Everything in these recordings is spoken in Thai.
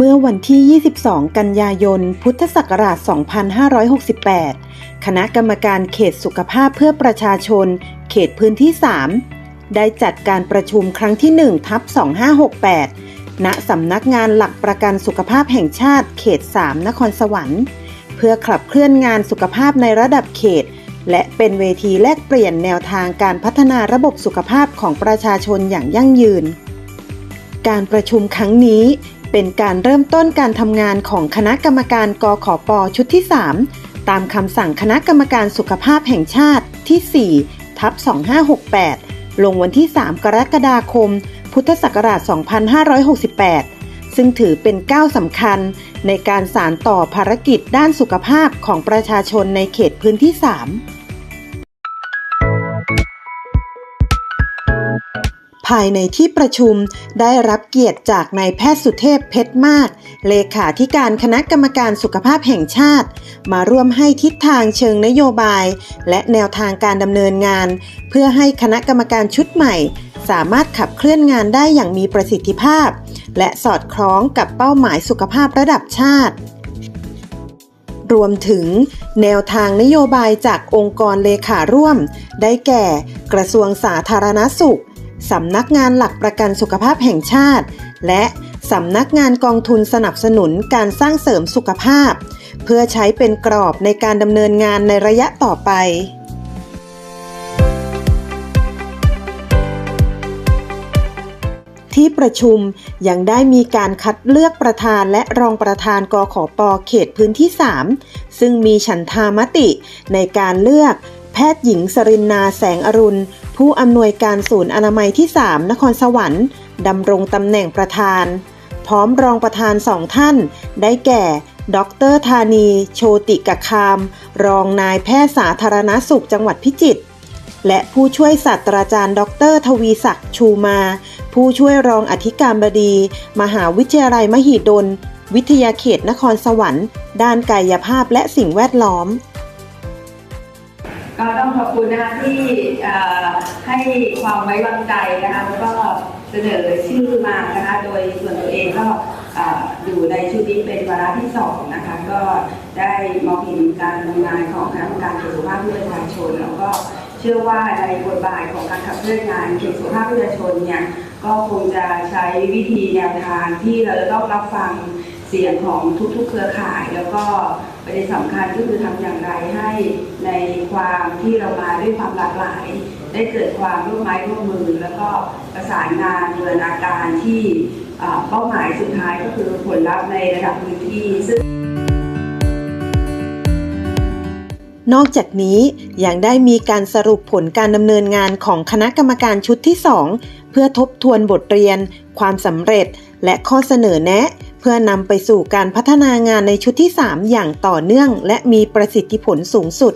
เมื่อวันที่ 22 กันยายน พุทธศักราช 2568 คณะกรรมการเขตสุขภาพเพื่อประชาชน เขตพื้นที่ 3 ได้จัดการประชุมครั้งที่ 1 ทับ 2568 ณ สำนักงานหลักประกันสุขภาพแห่งชาติ เขต 3 นครสวรรค์ เพื่อขับเคลื่อนงานสุขภาพในระดับเขต และเป็นเวทีแลกเปลี่ยนแนวทางการพัฒนาระบบสุขภาพของประชาชนอย่างยั่งยืน การประชุมครั้งนี้ เป็นการเริ่มต้นการทำงานของคณะกรรมการกขปชุดที่ 3 ตามคำสั่งคณะกรรมการสุขภาพแห่งชาติที่ 4 ทับ 2568 ลงวันที่ 3 กรกฎาคม พุทธศักราช 2568 ซึ่งถือเป็นก้าวสำคัญในการสานต่อภารกิจด้านสุขภาพของประชาชนในเขตพื้นที่ 3 ภายในที่ประชุมได้รับเกียรติจากนายแพทย์สุเทพเพชรมาก เลขาธิการคณะกรรมการสุขภาพแห่งชาติ มาร่วมให้ทิศทางเชิงนโยบาย และแนวทางการดำเนินงาน เพื่อให้คณะกรรมการชุดใหม่ สามารถขับเคลื่อนงานได้อย่างมีประสิทธิภาพ และสอดคล้องกับเป้าหมายสุขภาพระดับชาติรวมถึงแนวทางนโยบายจากองค์กรเลขาร่วม ได้แก่ กระทรวงสาธารณสุข สำนักงานหลักประกันสุขภาพแห่งชาติ และสำนักงานกองทุนสนับสนุนการสร้างเสริมสุขภาพ เพื่อใช้เป็นกรอบในการดำเนินงานในระยะต่อไปที่ประชุมยังได้มีการคัดเลือกประธานและรองประธานกขปเขตพื้นที่ 3 ซึ่งมีฉันทามติในการเลือก พทย์หญิงสรินนาแสงอรุณ ผู้อำนวยการศูนย์อนามัยที่ 3 นครสวรรค์ดำรงตำแหน่งประธาน พร้อมรองประธานสองท่าน ได้แก่ ดรธานี โชติกคาม รองนายแพทย์สาธารณสุขจังหวัดพิจิตรและผู้ช่วยศาสตราจารย์ ดร ทวีศักดิ์ชูมา ผู้ช่วยรองอธิการบดี มหาวิทยาลัยมหิดล วิทยาเขตนครสวรรค์ ด้านกายภาพและสิ่งแวดล้อม ก็ต้องขอบคุณนะคะที่ให้ความไว้วางใจนะคะแล้วก็เสนอชื่อมานะคะโดยส่วนตัวเองก็เอ่ออยู่ในชุดนี้เป็นวาระที่สองนะคะก็ได้มองเห็นการทำงานของคณะกรรมการเขตสุขภาพเพื่อประชาชน แล้วก็เชื่อว่าในบทบาทของการขับเคลื่อนงานเขตสุขภาพเพื่อประชาชนเนี่ยก็คงจะใช้วิธีแนวทางที่เราจะต้องรับฟัง เสียงของทุกๆเครือข่าย แล้วก็ประเด็นสำคัญก็คือทำอย่างไรให้ในความที่เรามาด้วยความหลากหลาย ได้เกิดความร่วมไม้ร่วมมือ แล้วก็ประสานงานบูรณาการที่เอ่อเป้าหมายสุดท้ายก็คือผลลัพธ์ในระดับพื้นที่ซึ่งนอกจากนี้ยังได้มีการสรุปผลการดำเนินงานของคณะกรรมการชุดที่ 2 เพื่อทบทวนบทเรียน ความสำเร็จ และข้อเสนอแนะ เพื่อนำไปสู่การพัฒนางานในชุดที่ 3 อย่างต่อเนื่อง และมีประสิทธิผลสูงสุด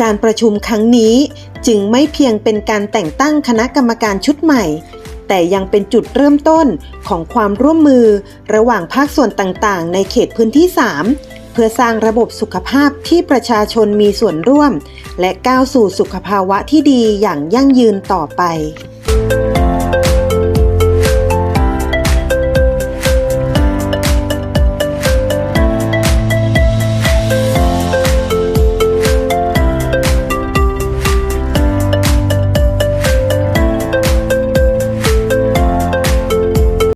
การประชุมครั้งนี้จึงไม่เพียงเป็นการแต่งตั้งคณะกรรมการชุดใหม่ แต่ยังเป็นจุดเริ่มต้นของความร่วมมือระหว่างภาคส่วนต่างๆ ในเขตพื้นที่ 3 เพื่อสร้างระบบสุขภาพที่ประชาชนมีส่วนร่วม และก้าวสู่สุขภาวะที่ดีอย่างยั่งยืนต่อไป